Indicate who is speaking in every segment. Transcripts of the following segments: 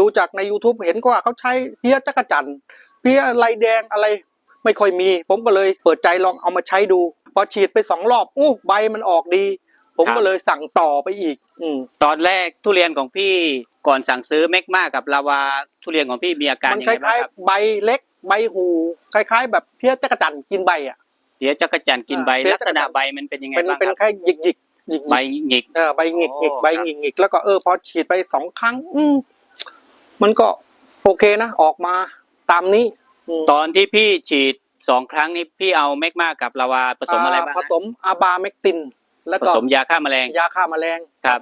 Speaker 1: ดูจากใน YouTube เห็นว่าเขาใช้เพี้ยจักรจันทร์เพี้ยลายแดงอะไรไม่ค่อยมี ผมก็เลยเปิดใจลองเอามาใช้ดู พอฉีดไปสองรอบอู้ใบมันออกดี ผม
Speaker 2: ครับ
Speaker 1: ก็เลยสั่งต่อไปอีก อืม
Speaker 2: ตอนแรกทุเรียนของพี่ก่อนสั่งซื้อแมกมากับลาวาทุเรียนของพี่มีอาการ
Speaker 1: มัน
Speaker 2: ยัง
Speaker 1: ค
Speaker 2: ไงบ้า
Speaker 1: ล้างย
Speaker 2: ครับ
Speaker 1: ๆใบเล็กใบหูคล้ายๆ แบบเพี้ยจักรจันทร์กินใบอะ
Speaker 2: เดี๋ยวจักรจันทร์กินใบ
Speaker 1: อ่า
Speaker 2: ลักษณะใบมันเป็นยังไง
Speaker 1: เป็น
Speaker 2: บ้าง
Speaker 1: เป็น
Speaker 2: ครับ
Speaker 1: แค่หยิกหยิกๆหยิกๆ
Speaker 2: ใบหงิก
Speaker 1: เออใบหงิกหงิก
Speaker 2: โอ้
Speaker 1: ใบ
Speaker 2: ครับ
Speaker 1: หงิกหงิกแล้วก็เออพอฉีดไปสองครั้ง อื มมันก็โอเคนะ ออกมาตามนี้อืม
Speaker 2: ตอนที่พี่ฉีดสองครั้งนี้พี่เอาแมกมากับลาวาผสมอะไรบ้าง
Speaker 1: ผ
Speaker 2: ฮะ
Speaker 1: สมอาบาเมกติน แล้ว
Speaker 2: ผ
Speaker 1: ก็
Speaker 2: สมยาฆ่าแมลง
Speaker 1: ยาฆ่าแมลง
Speaker 2: ครับ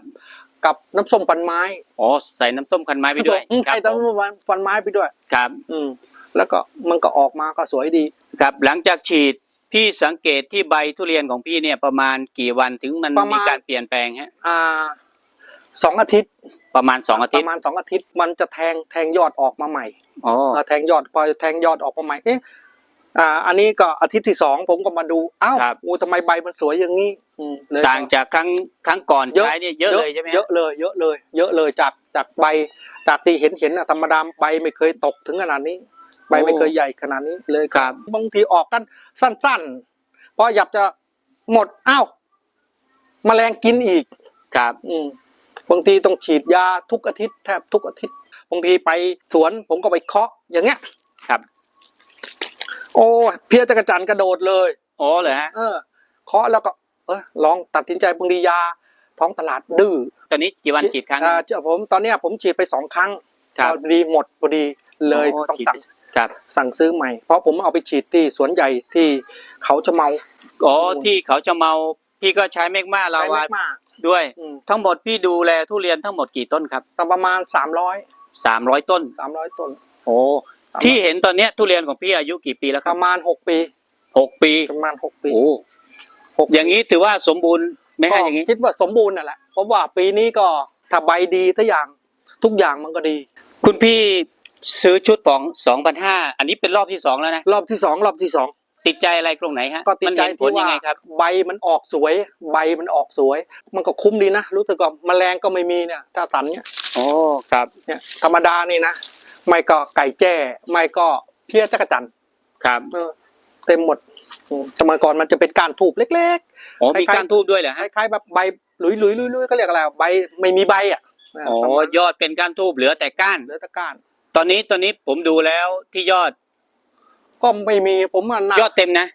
Speaker 1: กับน้ำส้มฟันไม้
Speaker 2: อ๋อใส่น้ำส้มคันไม้ไปด้วย
Speaker 1: อืม
Speaker 2: ครับ
Speaker 1: ใส่น้ำส้มฟันไม้ไปด้วย
Speaker 2: ครับ
Speaker 1: อืมแล้วก็มันก็ออกมาก็สวยดี
Speaker 2: ครับ หลังจากฉีดพี่สังเกตที่ใบทุเรียนของพี่เนี่ยประมาณกี่วันถึงมัน
Speaker 1: ประมาณ
Speaker 2: มีการเปลี่ยนแปลงฮะ
Speaker 1: อ่าสองอาทิตย์
Speaker 2: ประมาณสองอา
Speaker 1: ป
Speaker 2: ทิต
Speaker 1: ระ
Speaker 2: ย์
Speaker 1: มาณสองอาทิตย์มันจะแทงแทงยอดออกมาใหม่
Speaker 2: อ๋อ
Speaker 1: เอ่อแทงยอดพอแทงยอดออกมาใหม่เอ๊ะอ่า อันนี้ก็อาทิตย์ที่สองผมก็มาดูอ้าว
Speaker 2: ครับ
Speaker 1: โอ้ทำไมใบมันสวยอย่างนี้อืมเลย
Speaker 2: ต่างจากครั้งครั้งก่อน
Speaker 1: เยอะ
Speaker 2: ใช้เนี่ยเยอะเลยใช่ไหมฮะ
Speaker 1: เยอะเลย เยอะเลย เยอะเลยจากจากใบจากที่เห็นเห็นอะธรรมดาใบไม่เคยตกถึงขนาดนี้ ใบไม่เคยใหญ่ขนาดนี้เลย
Speaker 2: ครับ
Speaker 1: บางทีออกกันสั้นๆพอหยับจะหมดอ้าวแมลงกินอีก
Speaker 2: ครับ
Speaker 1: อืม บางทีต้องฉีดยาทุกอาทิตย์แทบทุกอาทิตย์ บางทีไปสวนผมก็ไปเคาะอย่างเงี้ย
Speaker 2: ครับ
Speaker 1: โอ้ยเพี้ยจักรจันทร์กระโดดเลย
Speaker 2: อ๋อเหรอฮะ
Speaker 1: เออเคาะแล้วก็ เออลองตัดสินใจบางทียาท้องตลาดดื้อ
Speaker 2: ตอนนี้กี่วันฉีดครั้ง
Speaker 1: อ่าเจ้าผมตอนเนี้ยผมฉีดไปสองครั้ง
Speaker 2: ครับ
Speaker 1: พอดีหมดพอดีเลย
Speaker 2: โต้
Speaker 1: อง
Speaker 2: ฉีด
Speaker 1: สั่ง
Speaker 2: ครับ
Speaker 1: สั่งซื้อใหม่ เพราะผมเอาไปฉีดที่สวนใหญ่ที่เขาจะเมา
Speaker 2: อ๋อที่เขาจะเมา พี่ก็ใช้แมกมาลา
Speaker 1: ใช้
Speaker 2: วา
Speaker 1: แมกมา
Speaker 2: ด้วย
Speaker 1: อืม
Speaker 2: ทั้งหมดพี่ดูแลทุเรียนทั้งหมดกี่ต้นครับ
Speaker 1: แต่ประมาณสามร้อย
Speaker 2: สามร้อยต้น
Speaker 1: สามร้อยต้น
Speaker 2: โอ้ที่เห็นตอนเนี้ยทุเรียนของพี่อายุกี่ปีแล้วค
Speaker 1: ป
Speaker 2: รับ
Speaker 1: ระมาณหกปี
Speaker 2: หกปี
Speaker 1: ประมาณหกปี
Speaker 2: โอ้
Speaker 1: หกปี
Speaker 2: อย่างนี้ถือว่าสมบูรณ์ไหมฮะอย่าง
Speaker 1: นี้
Speaker 2: นี้
Speaker 1: คิดว่าสมบูรณ์น่ะแหละเพราะว่าปีนี้ก็ถ้าใบดีทุกอย่างทุกอย่างมันก็ดี
Speaker 2: คุณพี่ซื้อชุดของสองพันห้าอันนี้เป็นรอบที่สองแล้วนะ
Speaker 1: รอบที่สองรอบที่สอง
Speaker 2: ติดใจอะไรตรงไหนฮะ
Speaker 1: ก็ติดใจ
Speaker 2: มันเห็นผล
Speaker 1: ที่
Speaker 2: ยั
Speaker 1: ว่าง
Speaker 2: ไงครับ
Speaker 1: ใบมันออกสวย ใบมันออกสวย มันก็คุ้มดีนะรู้สึกว่าแมลงก็ไม่มีเนี่ยถ้าสันเนี่ย
Speaker 2: โอ้ครับ
Speaker 1: เนี่ยธรรมดานี่นะไม่ก็ไก่แจ้ ไม่ก็เพี้ยจักรจันทร์
Speaker 2: ครับ
Speaker 1: เออเต็มหมดอืมสมัยก่อนมันจะเป็นการถูกเล็ก
Speaker 2: อ๋อมี
Speaker 1: คล้ายๆ
Speaker 2: การทูบด้วยเหรอ
Speaker 1: ๆค
Speaker 2: ฮะ
Speaker 1: ล้ายๆแบบใบหลุยๆลุยลุยก็เรียกอะไรใบไม่มีใบอะ
Speaker 2: อ๋อ
Speaker 1: ประมาณ
Speaker 2: ยอดเป็นการทูบเหลือแต่ก้าน
Speaker 1: เหลือแตะก้าน
Speaker 2: ตอนนี้ตอนนี้ผมดูแล้วที่ยอด
Speaker 1: ก็ไม่มีผมว่าย
Speaker 2: อดเต็มนะ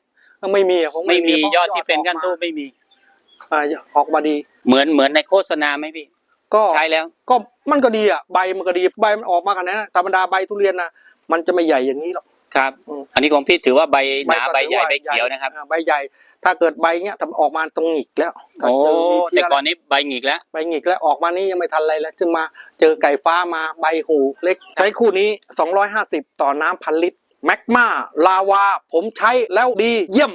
Speaker 1: ไม่มีอะผม
Speaker 2: ไม่มี
Speaker 1: เพราะ
Speaker 2: ยอดที่เป็นก้านทูบ
Speaker 1: อ
Speaker 2: ไม่มี
Speaker 1: อกมาอ่าออกมาดี
Speaker 2: เหมือนเหมือนในโฆษณาไหมพี่
Speaker 1: ก็
Speaker 2: ใช้แล้ว
Speaker 1: ก็มันก็ดีอะใบมันก็ดีใบมันออกมาขนาดนั้นธรรมดาใบทุเรียนนะมันจะไม่ใหญ่อย่างนี้หรอก
Speaker 2: ครับ
Speaker 1: อืม
Speaker 2: อันนี้ของพี่ถือว่าใบหนา
Speaker 1: ก็
Speaker 2: ใบ
Speaker 1: ถือ
Speaker 2: ใหญ่
Speaker 1: ว่า
Speaker 2: ใบเขียวนะครับ
Speaker 1: อ่าใบใหญ่ ถ้าเกิดใบเงี้ยทำออกมาตรงหงิกแล้วถ้า
Speaker 2: โอ้
Speaker 1: เจอมีเพี้
Speaker 2: แต่
Speaker 1: ย
Speaker 2: ก่อนนี้ใบหงิกแล้ว
Speaker 1: ใบหงิกแล้วออกมานี่ยังไม่ทันอะไรแล้วจึงมาเจอไก่ฟ้ามาใบหูเล็ก ใช้คู่นี้ 250 ต่อน้ำพันลิตร แมกมาลาวาผมใช้แล้วดีเยี่ยม